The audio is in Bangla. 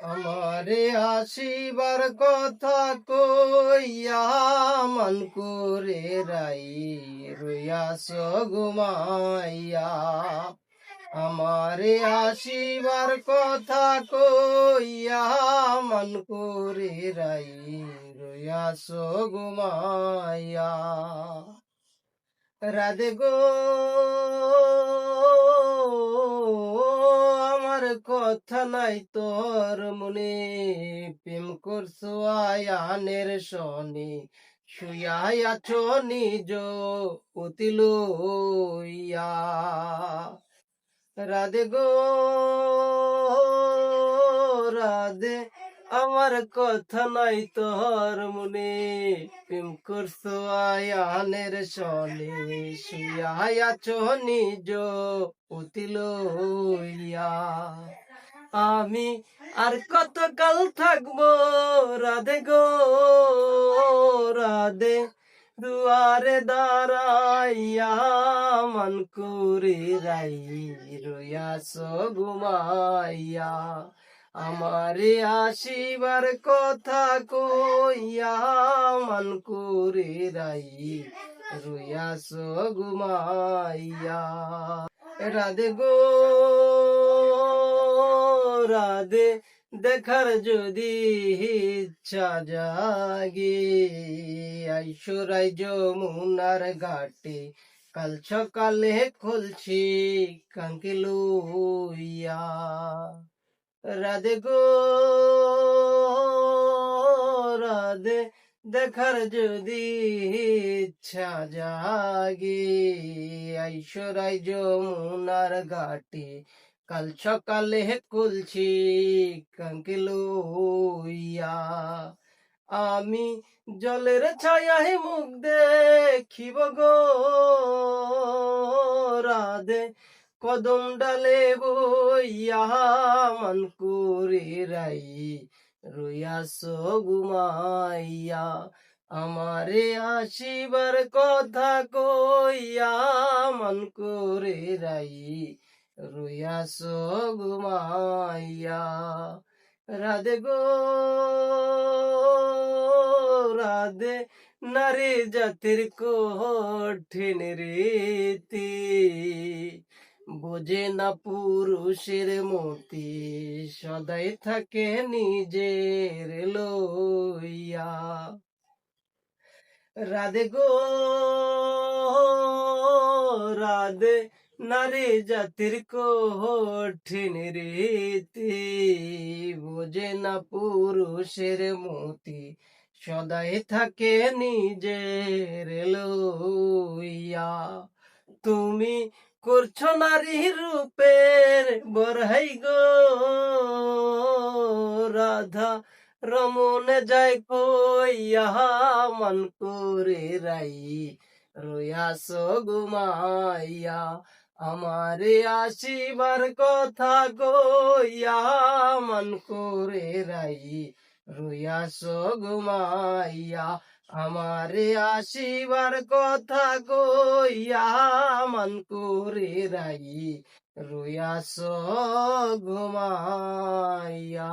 আমারে আসিবার কথা কইয়া মন করে রাই রইয়াস ঘুমাইয়া আমারে আসিবার কথা কইয়া মন করে রাই রইয়াস ঘুমাইয়া রাধে গো। আমার কথা নাই তোর মনে। প্রেম করছ আয়ানের শনি শুয়াই আছো নিজ অতিল রাধে গো, রাধে আমার কথা নাই তোর মনে। প্রেম করছ আয়ানের শনি শুয়াই আছো নিজ অতিল ইয়া আমি আর কত কাল থাকব? রাধে গো, রাধে দুয়ারে দাঁড়াইয়া মন করে রাই রইয়াস ঘুমাইয়া। আমারে আসিবার কথা কইয়া মন করে রাই রইয়াস ঘুমাইয়া রাধে গো রাধে দেখার যদি ইচ্ছা জাগে আইসরাই যমুনার ঘাটে। কাল সকালে খুলছি কাঙ্কিলুইয়া। রাধে গো রাধে দেখার যদি ইচ্ছা জাগে আইসরাই যমুনার ঘাটে কাল সকালে কুলছি কাঙ্কিলুইয়া আমি জলের ছায়ায় মুখ দেখিব গো রাধে কদম ডালে বইয়া মন করে রাই রইয়াস ঘুমাইয়া। আমারে আসিবার কথা কইয়া মন করে রাই রইয়াস ঘুমাইয়া। রাধে গো, রাধে নারী জাতির কঠিন রীতি। বোঝে না পুরুষের মতি, সদাই থাকে নিজের লইয়া। রাধে গো, রাধে নারী জাতির কঠিন রীতি, বোঝে না পুরুষের মতি, সদাই থাকে নিজের লইয়া। তুমি করছ নারী রূপের বরহাই গো। রাধা রমনে যায় কইয়া মন করে রাই। রয়াস ঘুমাইয়া আমারে আসিবার কথা কইয়া মন করে রাই। রয়াস ঘুমাইয়া আমারে আসিবার কথা কইয়া মন করে রাই রুয়াস ঘুমাইয়া